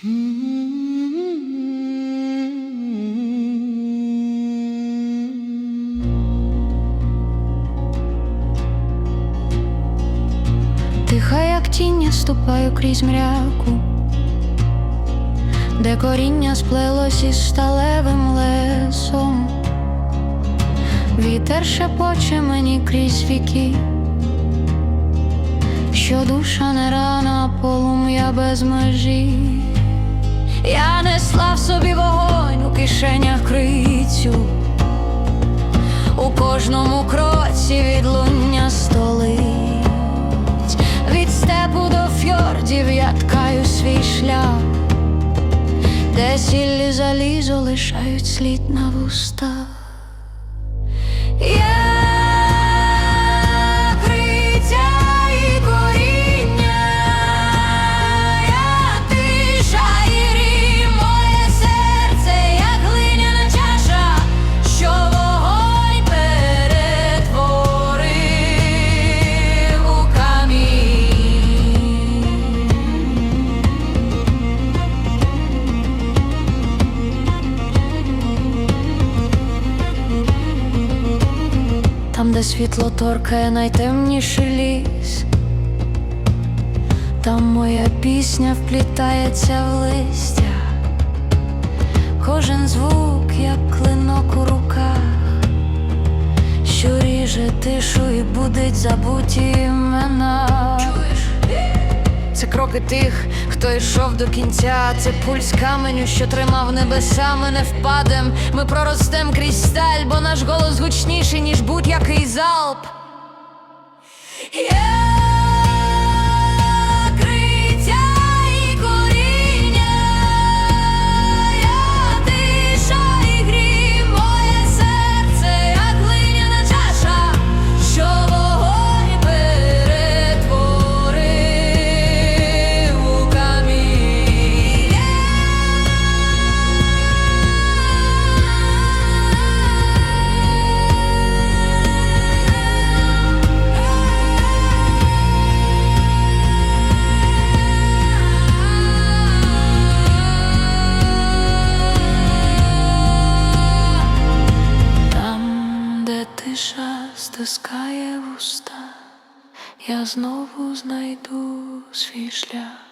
Тиха, як тіння, ступаю крізь мряку, де коріння сплелось із сталевим лесом, вітер шепоче мені крізь віки, що душа не рана, полум'я без межі. Я несла в собі вогонь у кишенях крицю, у кожному кроці відлуння столиць, від степу до фьордів я ткаю свій шлях, де сіллі залізо лишають слід на вустах. Я Там, де світло торкає найтемніший ліс, там моя пісня вплітається в листя, кожен звук, як клинок у руках, що ріже тишу і будить забуті імена. Це кроки тих, хто йшов до кінця. Це пульс каменю, що тримав небеса. Ми не впадем. Ми проростем крізь сталь, бо наш голос гучніший, ніж будь-який залп. Я стискає вуста, я знову знайду свій шлях.